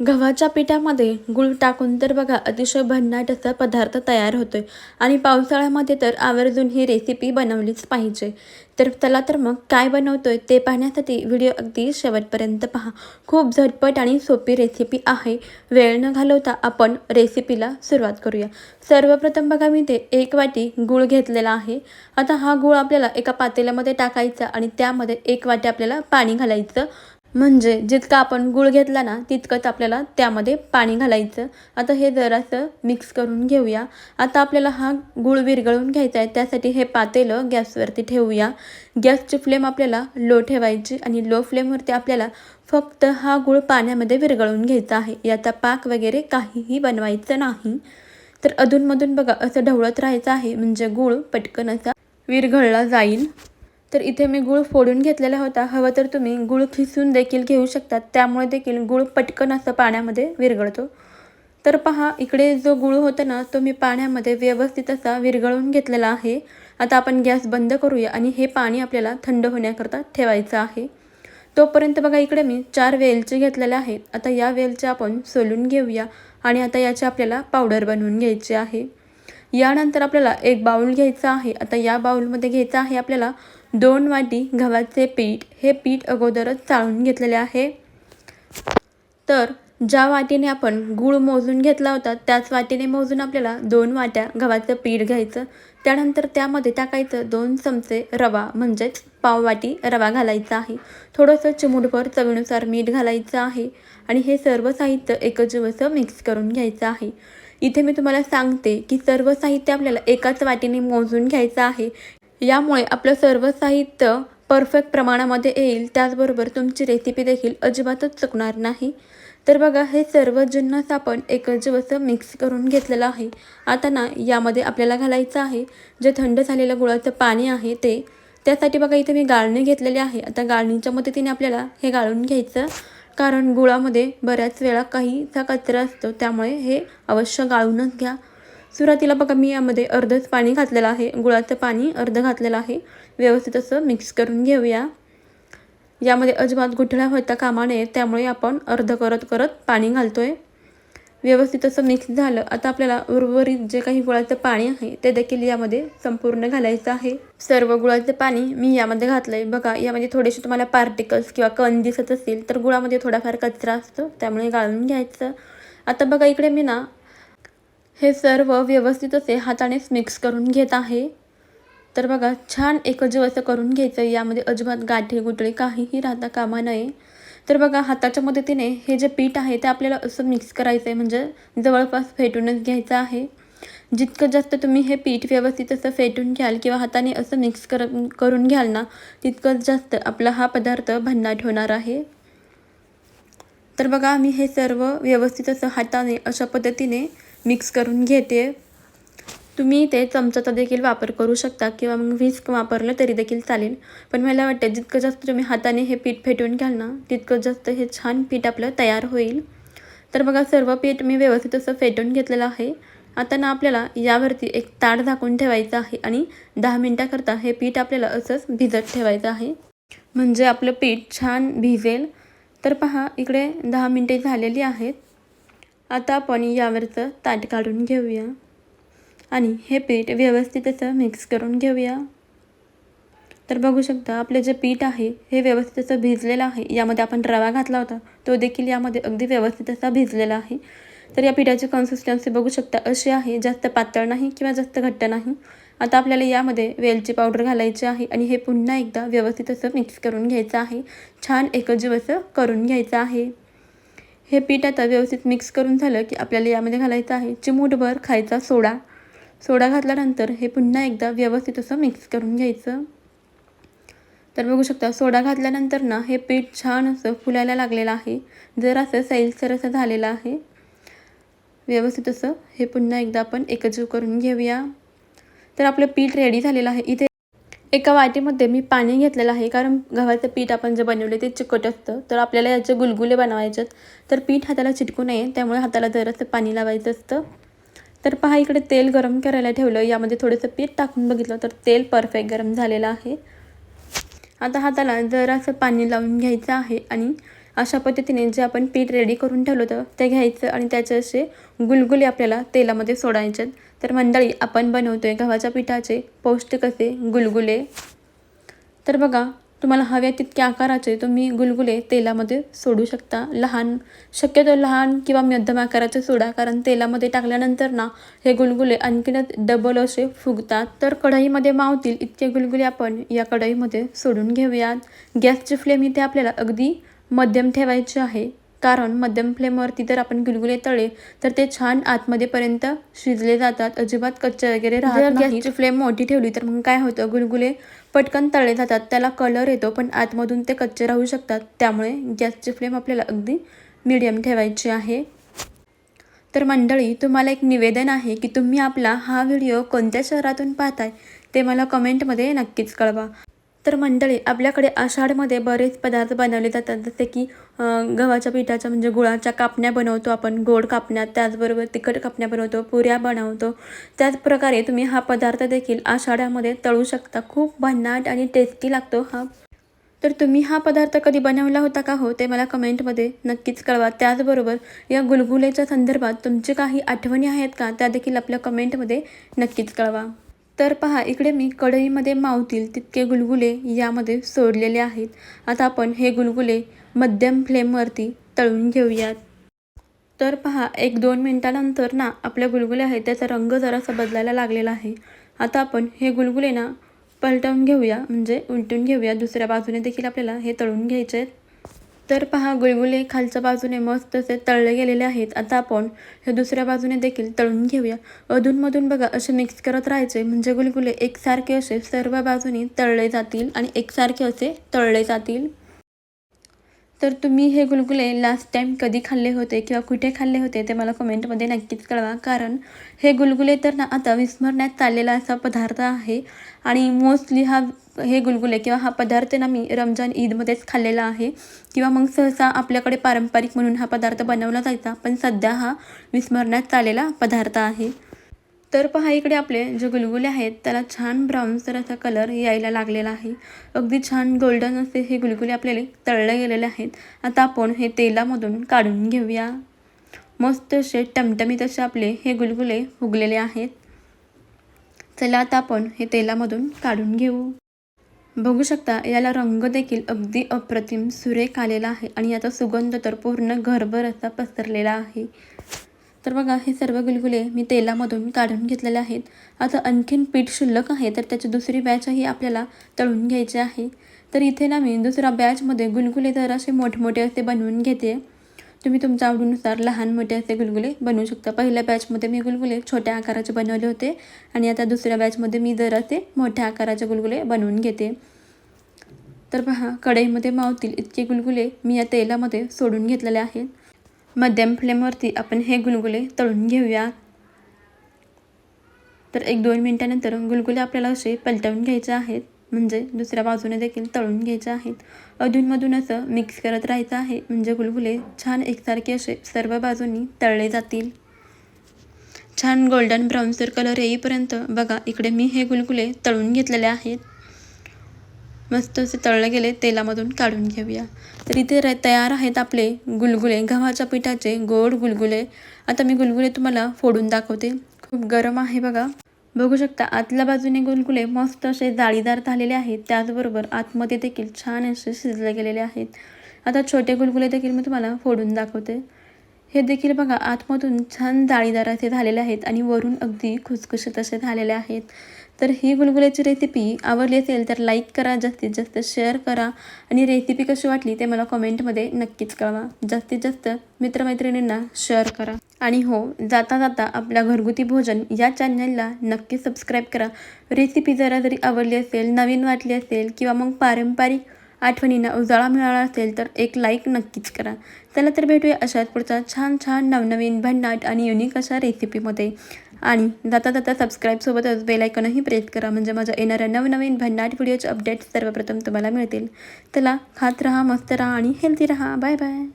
गव्हाच्या पिठामध्ये गूळ टाकून तर बघा अतिशय भन्नाट असा पदार्थ तयार होतोय. आणि पावसाळ्यामध्ये तर आवर्जून ही रेसिपी बनवलीच पाहिजे. तर चला तर मग काय बनवतोय ते पाहण्यासाठी व्हिडिओ अगदी शेवटपर्यंत पहा. खूप झटपट आणि सोपी रेसिपी आहे. वेळ न घालवता आपण रेसिपीला सुरुवात करूया. सर्वप्रथम बघा मी ते एक वाटी गूळ घेतलेला आहे. आता हा गूळ आपल्याला एका पातेल्यामध्ये टाकायचा आणि त्यामध्ये एक वाटी आपल्याला पाणी घालायचं. म्हणजे जितका आपण गूळ घेतला ना तितकंच आपल्याला त्यामध्ये पाणी घालायचं. आता हे जरासं मिक्स करून घेऊया. आता आपल्याला हा गूळ विरघळून घ्यायचा आहे. त्यासाठी हे पातेलं गॅसवरती ठेवूया. गॅसची फ्लेम आपल्याला लो ठेवायची आणि लो फ्लेमवरती आपल्याला फक्त हा गूळ पाण्यामध्ये विरघळून घ्यायचा आहे. याचा पाक वगैरे काहीही बनवायचं नाही. तर अधूनमधून बघा असं ढवळत राहायचं आहे. म्हणजे गूळ पटकन असा विरघळला जाईल. तर इथे मी गूळ फोडून घेतलेला होता. हवं तर तुम्ही गूळ खिसून देखील घेऊ शकतात. त्यामुळे देखील गूळ पटकन असं पाण्यामध्ये विरघळतो. तर पहा इकडे जो गूळ होता ना तो मी पाण्यामध्ये व्यवस्थित असा विरघळून घेतलेला आहे. आता आपण गॅस बंद करूया आणि हे पाणी आपल्याला थंड होण्याकरता ठेवायचं आहे. तोपर्यंत बघा इकडे मी चार वेलचे घेतलेले आहेत. आता या वेलचे आपण सोलून घेऊया आणि आता याची आपल्याला पावडर बनवून घ्यायची आहे. यानंतर आपल्याला एक बाऊल घ्यायचा आहे. आता या बाऊलमध्ये घ्यायचं आहे आपल्याला दोन वाटी गव्हाचे पीठ हे पीठ अगोदरच चाळून घेतलेले आहे. तर ज्या वाटीने आपण गूळ मोजून घेतला होता त्याच वाटीने मोजून आपल्याला दोन वाट्या गव्हाचं पीठ घ्यायचं. त्यानंतर त्यामध्ये टाकायचं दोन चमचे रवा म्हणजेच पाववाटी रवा घालायचा आहे. थोडंसं चिमूटभर चवीनुसार मीठ घालायचं आहे आणि हे सर्व साहित्य एकजीव असं मिक्स करून घ्यायचं आहे. इथे मी तुम्हाला सांगते की सर्व साहित्य आपल्याला एकाच वाटीने मोजून घ्यायचं आहे. यामुळे आपलं सर्व साहित्य परफेक्ट प्रमाणामध्ये येईल. त्याचबरोबर तुमची रेसिपी देखील अजिबातच चुकणार नाही. तर बघा हे सर्व जिन्नस आपण एकजीव असं मिक्स करून घेतलेलं आहे. आता ना यामध्ये आपल्याला घालायचं आहे जे थंड झालेलं गुळाचं पाणी आहे ते. त्यासाठी बघा इथे मी गाळणी घेतलेली आहे. आता गाळणीच्या मदतीने आपल्याला हे गाळून घ्यायचं. कारण गुळामध्ये बऱ्याच वेळा काहीचा कचरा असतो. त्यामुळे हे अवश्य गाळूनच घ्या. सुरुवातीला बघा मी यामध्ये अर्धच पाणी घातलेलं आहे. गुळाचं पाणी अर्धं घातलेलं आहे. व्यवस्थित असं मिक्स करून घेऊया. यामध्ये अजिबात गुठळ्या होता कामा नये त्यामुळे आपण अर्ध करत करत पाणी घालतो आहे व्यवस्थित असं मिक्स झालं. आता आपल्याला उर्वरित जे काही गुळाचं पाणी आहे ते देखील यामध्ये संपूर्ण घालायचं आहे. सर्व गुळाचं पाणी मी यामध्ये घातलं आहे बघा यामध्ये थोडेसे तुम्हाला पार्टिकल्स किंवा कण दिसत असतील तर गुळामध्ये थोडाफार कचरा असतो त्यामुळे गाळून घ्यायचं. आता बघा इकडे मी ना हे सर्व व्यवस्थित असे हातानेच मिक्स करून घेत आहे. तर बघा छान एकजीव असं करून घ्यायचं. यामध्ये अजिबात गाठी गुटळी काहीही राहता कामा नये. तर बघा हाताच्या मदतीने हे जे पीठ आहे ते आपल्याला असं मिक्स करायचं आहे म्हणजे जवळपास फेटूनच घ्यायचं आहे. जितकं जास्त तुम्ही हे पीठ व्यवस्थित असं फेटून घ्याल किंवा हाताने असं मिक्स कर करून घ्याल ना तितकंच जास्त आपला हा पदार्थ भन्नाट होणार आहे. तर बघा मी हे सर्व व्यवस्थित असं हाताने अशा पद्धतीने मिक्स करून घेते. तुम्ही ते चमचाचा देखील वापर करू शकता किंवा मग व्हिस्क वापरलं तरी देखील चालेल. पण मला वाटतं जितकं जास्त तुम्ही हाताने हे पीठ फेटून घ्याल ना तितकं जास्त हे छान पीठ आपलं तयार होईल. तर बघा सर्व पीठ मी व्यवस्थित असं फेटून घेतलेलं आहे. आता ना आपल्याला यावरती एक ताट झाकून ठेवायचं आहे आणि दहा मिनटाकरता हे पीठ आपल्याला असंच भिजत ठेवायचं आहे. म्हणजे आपलं पीठ छान भिजेल. तर पहा इकडे दहा मिनटे झालेली आहेत. आता आपण यावरचं ताट काढून घेऊया. आणि हे पीठ व्यवस्थित असं मिक्स करून घेऊया. तर बघू शकता आपलं जे पीठ आहे हे व्यवस्थित असं भिजलेलं आहे. यामध्ये आपण रवा घातला होता तो देखील यामध्ये अगदी व्यवस्थित असा भिजलेला आहे. तर या पिठाची कन्सिस्टन्सी बघू शकता अशी आहे जास्त पातळ नाही किंवा जास्त घट्ट नाही. आता आपल्याला यामध्ये वेलची पावडर घालायची आहे आणि हे पुन्हा एकदा व्यवस्थित असं मिक्स करून घ्यायचं आहे. छान एकजीव असं करून घ्यायचं आहे. हे पीठ आता व्यवस्थित मिक्स करून झालं की आपल्याला यामध्ये घालायचं आहे. चिमूटभर खायचा सोडा. सोडा घातल्यानंतर हे पुन्हा एकदा व्यवस्थित असं मिक्स करून घ्यायचं. तर बघू शकता सोडा घातल्यानंतर ना हे पीठ छान असं फुलायला लागलेलं आहे. जर असं सैलसर असं झालेलं आहे. व्यवस्थित असं हे पुन्हा एकदा आपण एकजीव करून घेऊया. तर आपलं पीठ रेडी झालेलं आहे. इथे एका वाटीमध्ये मी पाणी घेतलेलं आहे कारण गव्हाचं पीठ आपण जे बनवले ते चिकट असतं. तर आपल्याला याचे गुलगुले बनवायचे तर पीठ हाताला चिटकू नये त्यामुळे हाताला जरासं पाणी लावायचं असतं. तर पहा इकडे तेल गरम करायला ठेवलं. यामध्ये थोडंसं पीठ टाकून बघितलं तर तेल परफेक्ट गरम झालेलं आहे. आता हाताला जरासं पाणी लावून घ्यायचं आहे आणि अशा पद्धतीने जे आपण पीठ रेडी करून ठेवलं होतं ते घ्यायचं आणि त्याचे असे गुलगुले आपल्याला तेलामध्ये सोडायचे तर मंडळी आपण बनवतोय गव्हाच्या पिठाचे पौष्टिक असे गुलगुले. तर बघा तुम्हाला हव्या तितक्या आकाराचे तुम्ही गुलगुले तेलामध्ये सोडू शकता. लहान शक्यतो लहान किंवा मध्यम आकाराचे सोडा कारण तेलामध्ये टाकल्यानंतर ना हे गुलगुले आणखीनच डबल असे फुगतात. तर कढईमध्ये मावतील इतके गुलगुले आपण या कढईमध्ये सोडून घेऊयात. गॅसची फ्लेम इथे आपल्याला अगदी मध्यम ठेवायची आहे. कारण मध्यम फ्लेमवरती जर आपण गुलगुले तळले तर ते छान आतमध्येपर्यंत शिजले जातात. अजिबात कच्चे वगैरे राहत गॅसची फ्लेम मोठी ठेवली तर मग काय होतं? गुलगुले पटकन तळले जातात. त्याला कलर येतो पण आतमधून ते कच्चे राहू शकतात. त्यामुळे गॅसची फ्लेम आपल्याला अगदी मीडियम ठेवायची आहे. तर मंडळी तुम्हाला एक निवेदन आहे की तुम्ही आपला हा व्हिडिओ कोणत्या शहरातून पाहताय? ते मला कमेंटमध्ये नक्कीच कळवा. तर मंडळी आपल्याकडे आषाढमध्ये बरेच पदार्थ बनवले जातात. जसे की गव्हाच्या पिठाच्या म्हणजे गुळाच्या कापण्या बनवतो आपण. गोड कापण्या त्याचबरोबर तिखट कापण्या बनवतो पुऱ्या बनवतो. त्याचप्रकारे तुम्ही हा पदार्थ देखील आषाढ्यामध्ये तळू शकता. खूप भन्नाट आणि टेस्टी लागतो हा. तर तुम्ही हा पदार्थ कधी बनवला होता का हो? ते मला कमेंटमध्ये नक्कीच कळवा. त्याचबरोबर या गुलगुलेच्या संदर्भात तुमची काही आठवणी आहेत का? त्या देखील आपल्या कमेंटमध्ये नक्कीच कळवा. तर पहा इकडे मी कढईमध्ये मावतील तितके गुलगुले यामध्ये सोडलेले आहेत. आता आपण हे गुलगुले मध्यम फ्लेमवरती तळून घेऊयात. तर पहा एक दोन मिनटानंतर ना आपल्या गुलगुले आहेत त्याचा रंग जरासा बदलायला लागलेला आहे. आता आपण हे गुलगुले ना पलटवून घेऊया म्हणजे उलटून घेऊया. दुसऱ्या बाजूने देखील आपल्याला हे तळून घ्यायचे आहेत. तर पहा गुळगुले खालच्या बाजूने मस्त असे तळले गेलेले आहेत. आता आपण हे दुसऱ्या बाजूने देखील तळून घेऊया. अधूनमधून बघा असे मिक्स करत राहायचे. म्हणजे गुलगुले एकसारखे असे सर्व बाजूनी तळले जातील आणि एकसारखे असे तळले जातील. तर तुम्ही हे गुलगुले लास्ट टाईम कधी खाल्ले होते किंवा कुठे खाल्ले होते ते मला कमेंटमध्ये नक्कीच कळवा. कारण हे गुलगुले तर ना आता विस्मरण्यात चाललेला असा पदार्थ आहे आणि मोस्टली हा हे गुलगुले किंवा हा पदार्थ ना मी रमजान ईदमध्येच खाल्लेला आहे. किंवा मग सहसा आपल्याकडे पारंपरिक म्हणून हा पदार्थ बनवला जायचा पण सध्या हा विस्मरण्यात चाललेला पदार्थ आहे. तर पहा इकडे आपले जे गुलगुले आहेत त्याला छान ब्राऊनसर असा कलर यायला लागलेला आहे. अगदी छान गोल्डन असे हे गुलगुले आपल्याला तळले गेलेले आहेत. आता आपण हे तेलामधून काढून घेऊया. मस्त असे टमटमीत असे आपले हे गुलगुले फुगलेले आहेत. चला आता आपण हे तेलामधून काढून घेऊ. बघू शकता याला रंग देखील अगदी अप्रतिम सुरेख आलेला आहे आणि याचा सुगंध तर पूर्ण घरभर असा पसरलेला आहे. तर बघा हे सर्व गुलगुले मी तेलामधून काढून घेतलेले आहेत. आता आणखीन पीठ शिल्लक आहे तर त्याची दुसरी बॅचही आपल्याला तळून घ्यायची आहे. तर इथे ना मी दुसऱ्या बॅचमध्ये गुलगुले तर असे मोठमोठे असे बनवून घेते. तुम्ही तुमच्या आवडीनुसार लहान मोठे असे गुलगुले बनवू शकता. पहिल्या बॅचमध्ये मी गुलगुले छोट्या आकाराचे बनवले होते आणि आता दुसऱ्या बॅचमध्ये मी जर असे मोठ्या आकाराचे गुलगुले बनवून घेते. तर पहा कढईमध्ये मावतील इतके गुलगुले मी या तेलामध्ये सोडून घेतलेले आहेत. मध्यम फ्लेमवरती आपण हे गुलगुले तळून घेऊया. तर एक दोन मिनटानंतर गुलगुले आपल्याला असे पलटवून घ्यायचे आहेत. म्हणजे दुसऱ्या बाजूने देखील तळून घ्यायचे आहेत. अधूनमधून असं मिक्स करत राहायचं आहे. म्हणजे गुलगुले छान एकसारखे असे सर्व बाजूंनी तळले जातील. छान गोल्डन ब्राऊनसर कलर येईपर्यंत बघा इकडे मी हे गुलगुले तळून घेतलेले आहेत. मस्त असे तळले गेले तेलामधून काढून घेऊया. तर इथे र तयार आहेत आपले गुलगुले गव्हाच्या पिठाचे गोड गुलगुले. आता मी गुलगुले तुम्हाला फोडून दाखवते. खूप गरम आहे बघा. बघू शकता आतल्या बाजूने गुलगुले मस्त असे जाळीदार झालेले आहेत. त्याचबरोबर आतमध्ये देखील छान असे शिजले गेलेले आहेत. आता छोटे गुलगुले देखील मी तुम्हाला फोडून दाखवते. हे देखील बघा आतमधून छान जाळीदार असे झालेले आहेत आणि वरून अगदी खुसखुशीत असे झालेले आहेत. तर ही गुलगुल्याची रेसिपी आवडली असेल तर लाईक करा जास्तीत जास्त शेअर करा. आणि रेसिपी कशी वाटली ते मला कमेंटमध्ये नक्कीच कळवा. जास्तीत जास्त मित्रमैत्रिणींना शेअर करा. आणि हो जाता जाता आपल्या घरगुती भोजन या चॅनलला नक्की सबस्क्राईब करा. रेसिपी जरा जरी आवडली असेल नवीन वाटली असेल किंवा मग पारंपरिक आठवणींना उजाळा मिळाला असेल तर एक लाईक नक्कीच करा. चला तर भेटूया अशाच पुढचा छान छान नवनवीन भन्नाट आणि युनिक अशा रेसिपीमध्ये आणि जाता जाता सबस्क्राईबसोबतच बेलायकनही प्रेस करा. म्हणजे माझ्या येणाऱ्या नवनवीन भन्नाट व्हिडिओचे अपडेट्स सर्वप्रथम तुम्हाला मिळतील. चला खात राहा मस्त राहा आणि हेल्दी राहा. Bye bye